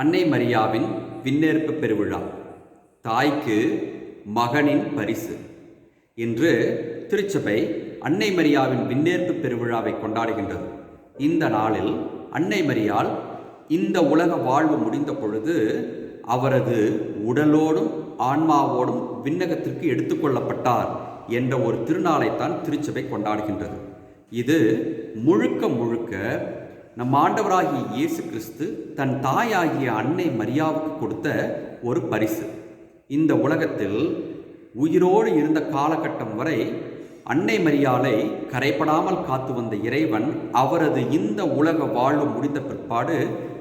அன்னை மரியாவின் விண்ணேற்பு பெருவிழா. தாய்க்கு மகனின் பரிசு இன்று திருச்சபை அன்னை மரியாவின் விண்ணேற்பு பெருவிழாவை கொண்டாடுகின்றது. இந்த நாளில் அன்னை மரியால் இந்த உலக வாழ்வு முடிந்த பொழுது அவரது உடலோடும் ஆன்மாவோடும் விண்ணகத்திற்கு எடுத்துக்கொள்ளப்பட்டார் என்ற ஒரு திருநாளைத்தான் திருச்சபை கொண்டாடுகின்றது. இது முழுக்க முழுக்க நம் ஆண்டவராகிய இயேசு கிறிஸ்து தன் தாயாகிய அன்னை மரியாவுக்கு கொடுத்த ஒரு பரிசு. இந்த உலகத்தில் உயிரோடு இருந்த காலகட்டம் வரை அன்னை மரியாலை கரைப்படாமல் காத்து வந்த இறைவன் அவரது இந்த உலக வாழ்வு முடிந்த பிற்பாடு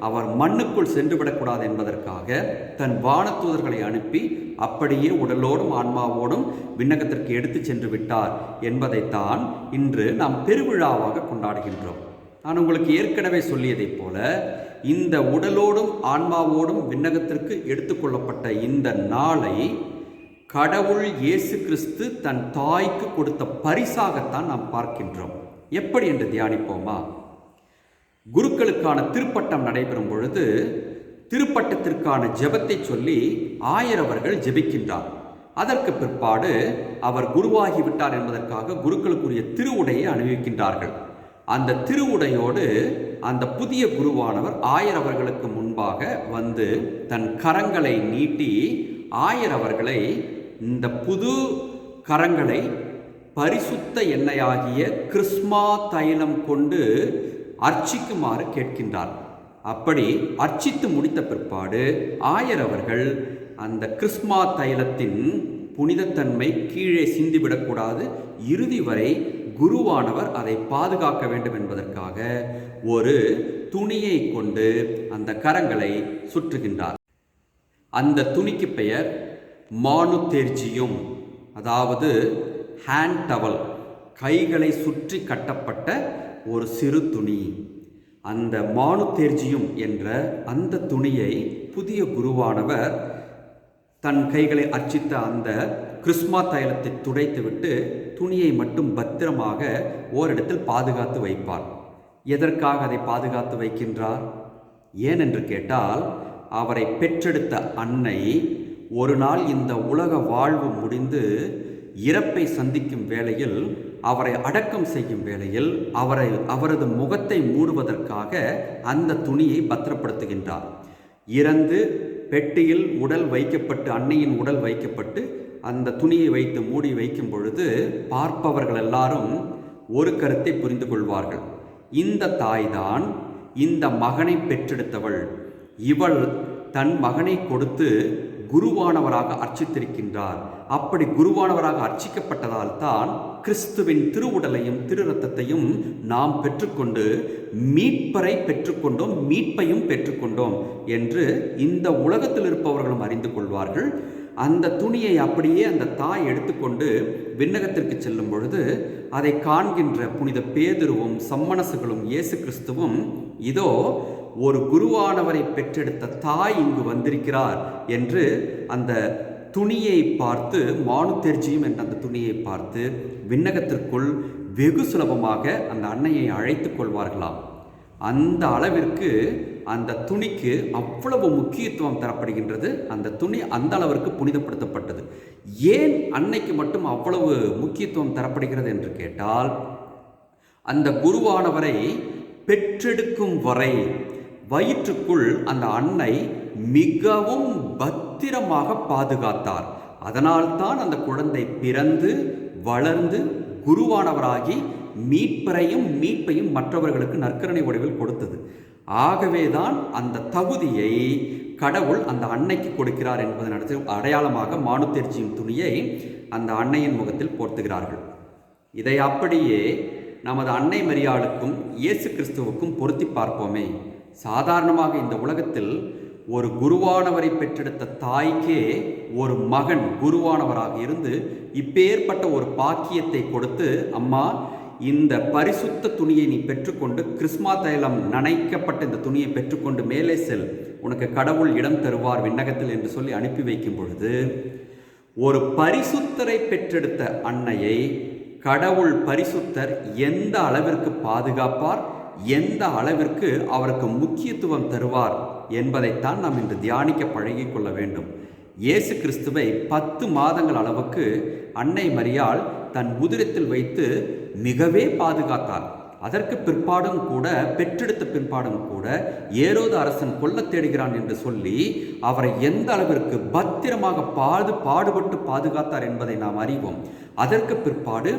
அவர் மண்ணுக்குள் சென்றுவிடக்கூடாது என்பதற்காக தன் வானத்தூதர்களை அனுப்பி அப்படியே உடலோடும் ஆன்மாவோடும் விண்ணகத்திற்கு எடுத்து சென்று விட்டார் என்பதைத்தான் இன்று நாம் பெருவிழாவாக கொண்டாடுகின்றோம். நான் உங்களுக்கு ஏற்கனவே சொல்லியதைப் போல இந்த உடலோடும் ஆன்மாவோடும் விண்ணகத்திற்கு எடுத்துக்கொள்ளப்பட்ட இந்த நாளை கடவுள் இயேசு கிறிஸ்து தன் தாய்க்கு கொடுத்த பரிசாகத்தான் நாம் பார்க்கின்றோம். எப்படி என்று தியானிப்போமா? குருக்களுக்கான திருப்பட்டம் நடைபெறும் பொழுது திருப்பட்டத்திற்கான ஜெபத்தை சொல்லி ஆயரவர்கள் ஜெபிக்கின்றார். அதற்கு பிற்பாடு அவர் குருவாகிவிட்டார் என்பதற்காக குருக்களுக்குரிய திருவுடையை அணிவிக்கின்றார்கள். அந்த திருவுடையோடு அந்த புதிய குருவானவர் ஆயர் அவர்களுக்கு முன்பாக வந்து தன் கரங்களை நீட்டி ஆயர் அவர்களை இந்த புது கரங்களை பரிசுத்த எண்ணெயாகிய கிறிஸ்மா தைலம் கொண்டு அர்ச்சிக்குமாறு கேட்கின்றார். அப்படி அர்ச்சித்து முடித்த பிற்பாடு ஆயர் அவர்கள் அந்த கிறிஸ்மா தைலத்தின் புனிதத்தன்மை கீழே சிந்திவிடக்கூடாது. இறுதி வரை குருவானவர் அதை பாதுகாக்க வேண்டும் என்பதற்காக ஒரு துணியை கொண்டு அந்த கரங்களை சுற்றுகின்றார். அந்த துணிக்கு பெயர் மானுத்தேர்ஜியும் அதாவது ஹேண்ட் டவல் கைகளை சுற்றி கட்டப்பட்ட ஒரு சிறு துணி. அந்த மானுத்தேர்ஜியும் என்ற அந்த துணியை புதிய குருவானவர் தன் கைகளை அர்ச்சித்த அந்த கிறிஸ்மா தைலத்தை துடைத்துவிட்டு துணியை மட்டும் பத்திரமாக ஓரிடத்தில் பாதுகாத்து வைப்பார். எதற்காக அதை பாதுகாத்து வைக்கின்றார்? ஏனென்று கேட்டால் அவரை பெற்றெடுத்த அன்னை ஒரு நாள் இந்த உலக வாழ்வு முடிந்து இறப்பை சந்திக்கும் வேளையில் அவரை அடக்கம் செய்யும் வேளையில் அவரை அவரது முகத்தை மூடுவதற்காக அந்த துணியை பத்திரப்படுத்துகின்றார். இறந்து பெட்டியில் உடல் வைக்கப்பட்டு அன்னையின் உடல் வைக்கப்பட்டு அந்த துணியை வைத்து மூடி வைக்கும் பொழுது பார்ப்பவர்கள் எல்லாரும் ஒரு கருத்தை புரிந்து கொள்வார்கள். இந்த தாய்தான் இந்த மகனை பெற்றெடுத்தவள். இவள் தன் மகனை கொடுத்து குருவானவராக அர்ச்சித்திருக்கின்றார். அப்படி குருவானவராக அர்ச்சிக்கப்பட்டதால் தான் கிறிஸ்துவின் திருவுடலையும் திரு ரத்தத்தையும் நாம் பெற்றுக்கொண்டு மீட்பரை பெற்றுக்கொண்டோம் மீட்பையும் பெற்றுக்கொண்டோம் என்று இந்த உலகத்தில் இருப்பவர்களும் அறிந்து கொள்வார்கள். அந்த துணியை அப்படியே அந்த தாய் எடுத்துக்கொண்டு விண்ணகத்திற்கு செல்லும் பொழுது அதை காண்கின்ற புனித பேதுருவும் சம்மனசுகளும் இயேசு கிறிஸ்துவும் இதோ ஒரு குருவானவரை பெற்றெடுத்த தாய் இங்கு வந்திருக்கிறார் என்று அந்த துணியை பார்த்து மானுத்தெர்ஜியும் என்ற அந்த துணியை பார்த்து விண்ணகத்திற்குள் வெகு சுலபமாக அந்த அன்னையை அழைத்து கொள்வார்களாம். அந்த அளவிற்கு அந்த துணிக்கு அவ்வளவு முக்கியத்துவம் தரப்படுகின்றது. அந்த துணி அந்த அளவிற்கு புனிதப்படுத்தப்பட்டது. ஏன் அன்னைக்கு மட்டும் அவ்வளவு முக்கியத்துவம் தரப்படுகிறது என்று கேட்டால் அந்த குருவானவரை பெற்றெடுக்கும் வரை வயிற்றுக்குள் அந்த அன்னை மிகவும் பத்திரமாக பாதுகாத்தார். அதனால்தான் அந்த குழந்தை பிறந்து வளர்ந்து குருவானவராகி மீட்பரையும் மீட்பையும் மற்றவர்களுக்கு நற்கரணை வடிவில் கொடுத்தது. ஆகவேதான் அந்த தகுதியை கடவுள் அந்த அன்னைக்கு கொடுக்கிறார் என்பதன் அடுத்து அடையாளமாக மானுத்தெர்ச்சியின் துணியை அந்த அன்னையின் முகத்தில் போர்த்துகிறார்கள். இதை அப்படியே நமது அன்னை மரியாளுக்கும் இயேசு கிறிஸ்துவுக்கும் பொருத்தி பார்ப்போமே. சாதாரணமாக இந்த உலகத்தில் ஒரு குருவானவரை பெற்றெடுத்த தாய்க்கே ஒரு மகன் குருவானவராக இருந்து இப்பேற்பட்ட ஒரு பாக்கியத்தை கொடுத்து அம்மா இந்த பரிசுத்த துணியை நீ பெற்றுக்கொண்டு கிறிஸ்மா தைலம் நனைக்கப்பட்ட இந்த துணியை பெற்றுக்கொண்டு மேலே செல். உனக்கு கடவுள் இடம் தருவார் விண்ணகத்தில் என்று சொல்லி அனுப்பி வைக்கும் பொழுது ஒரு பரிசுத்தரை பெற்றெடுத்த அன்னையை கடவுள் பரிசுத்தர் எந்த அளவிற்கு பாதுகாப்பார்? எந்த அளவிற்கு அவருக்கு முக்கியத்துவம் தருவார் என்பதைத்தான் நாம் இன்று தியானிக்க பழகி கொள்ள வேண்டும். இயேசு கிறிஸ்துவை பத்து மாதங்கள் அளவுக்கு அன்னை மரியாள் தன் உதிரத்தில் வைத்து மிகவே பாதுகாத்தார். அதற்கு பிற்பாடும் கூட பெற்றெடுத்த பிற்பாடும் கூட ஏரோது அரசன் கொல்லத் தேடுகிறான் என்று சொல்லி அவரை எந்த அளவிற்கு பத்திரமாக பாது பாடுபட்டு பாதுகாத்தார் என்பதை நாம் அறிவோம். அதற்கு பிற்பாடு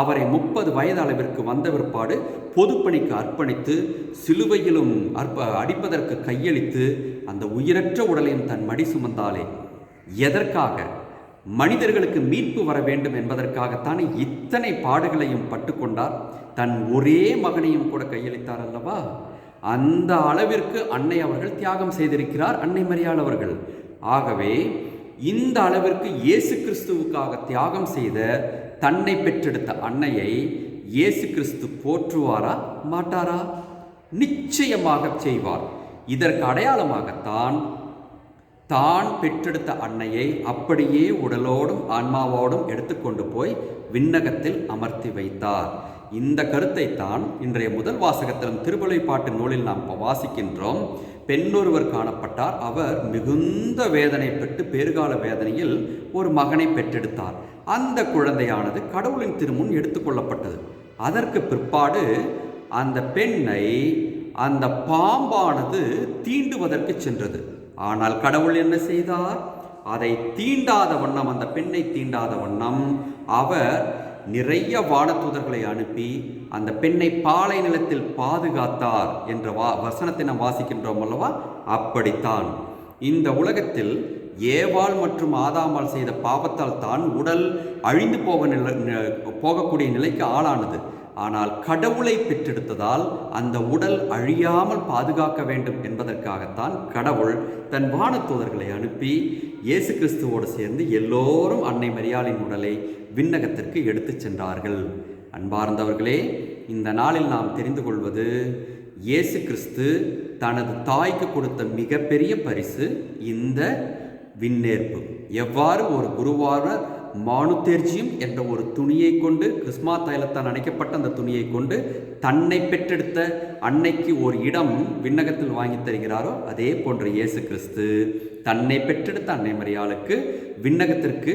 அவரை முப்பது வயது அளவிற்கு வந்த பிற்பாடு பொதுப்பணிக்கு அர்ப்பணித்து சிலுவையிலும் அற்ப அடிப்பதற்கு கையளித்து அந்த உயிரற்ற உடலையும் தன் மடி சுமந்தாலே. எதற்காக? மனிதர்களுக்கு மீட்பு வர வேண்டும் என்பதற்காகத்தானே இத்தனை பாடுகளையும் பட்டுக்கொண்டார். தன் ஒரே மகனையும் கூட கையளித்தார் அல்லவா? அந்த அளவிற்கு அன்னை அவர்கள் தியாகம் செய்திருக்கிறார் அன்னை மரியாள் அவர்கள். ஆகவே இந்த அளவிற்கு இயேசு கிறிஸ்துவுக்காக தியாகம் செய்த தன்னை பெற்றெடுத்த அன்னையை இயேசு கிறிஸ்து போற்றுவாரா மாட்டாரா? நிச்சயமாக செய்வார். இதற்கு அடையாளமாகத்தான் தான் பெற்றெடுத்த அன்னையை அப்படியே உடலோடும் ஆன்மாவோடும் எடுத்துக்கொண்டு போய் விண்ணகத்தில் அமர்த்தி வைத்தார். இந்த கருத்தை தான் இன்றைய முதல் வாசகத்திலும் திருவள்ளுப்பாட்டு நூலில் நாம் வாசிக்கின்றோம். பெண்ணொருவர் காணப்பட்டார். அவர் மிகுந்த வேதனை பெற்று பேறுகால வேதனையில் ஒரு மகனை பெற்றெடுத்தார். அந்த குழந்தையானது கடவுளின் திருமுன் எடுத்துக்கொள்ளப்பட்டது. அதற்கு பிற்பாடு அந்த பெண்ணை அந்த பாம்பானது தீண்டுவதற்கு சென்றது. ஆனால் கடவுள் என்ன செய்தார்? அதை தீண்டாத வண்ணம் அந்த பெண்ணை தீண்டாத வண்ணம் அவர் நிறைய வானதூதர்களை அனுப்பி அந்த பெண்ணை பாலை நிலத்தில் பாதுகாத்தார் என்ற வா வசனத்தை நாம் வாசிக்கின்றோம் அல்லவா? அப்படித்தான். இந்த உலகத்தில் ஏவாள் மற்றும் ஆதாமால் செய்த பாவத்தால் தான் உடல் அழிந்து போக நில போகக்கூடிய நிலைக்கு ஆளானது. ஆனால் கடவுளை பெற்றெடுத்ததால் அந்த உடல் அழியாமல் பாதுகாக்க வேண்டும் என்பதற்காகத்தான் கடவுள் தன் வானத்தூதர்களை அனுப்பி இயேசு கிறிஸ்துவோடு சேர்ந்து எல்லோரும் அன்னை மரியாளின் உடலை விண்ணகத்திற்கு எடுத்துச் சென்றார்கள். அன்பார்ந்தவர்களே இந்த நாளில் நாம் தெரிந்து கொள்வது இயேசு கிறிஸ்து தனது தாய்க்கு கொடுத்த மிகப்பெரிய பரிசு இந்த விண்ணேற்பு. எவ்வாறு ஒரு குருவான மானுத்தேர்ஜியம் என்ற ஒரு துணியை கொண்டு கிறிஸ்மா தைலத்தால் அணைக்கப்பட்ட அந்த துணியை கொண்டு தன்னை பெற்றெடுத்த அன்னைக்கு ஒரு இடம் விண்ணகத்தில் வாங்கி தருகிறாரோ அதே போன்ற இயேசு கிறிஸ்து தன்னை பெற்றெடுத்த அன்னை மரியாளுக்கு விண்ணகத்திற்கு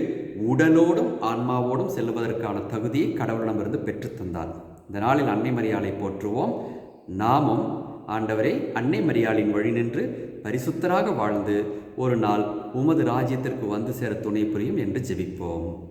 உடலோடும் ஆன்மாவோடும் செல்வதற்கான தகுதியை கடவுளிடமிருந்து பெற்றுத்தந்தார் இந்த நாளில் அன்னை மரியாளை போற்றுவோம். நாமும் ஆண்டவரே அன்னை மரியாளின் வழி நின்று பரிசுத்தராக வாழ்ந்து ஒரு நாள் உமது ராஜ்யத்திற்கு வந்து சேர துணை புரியும் என்று ஜெபிப்போம்.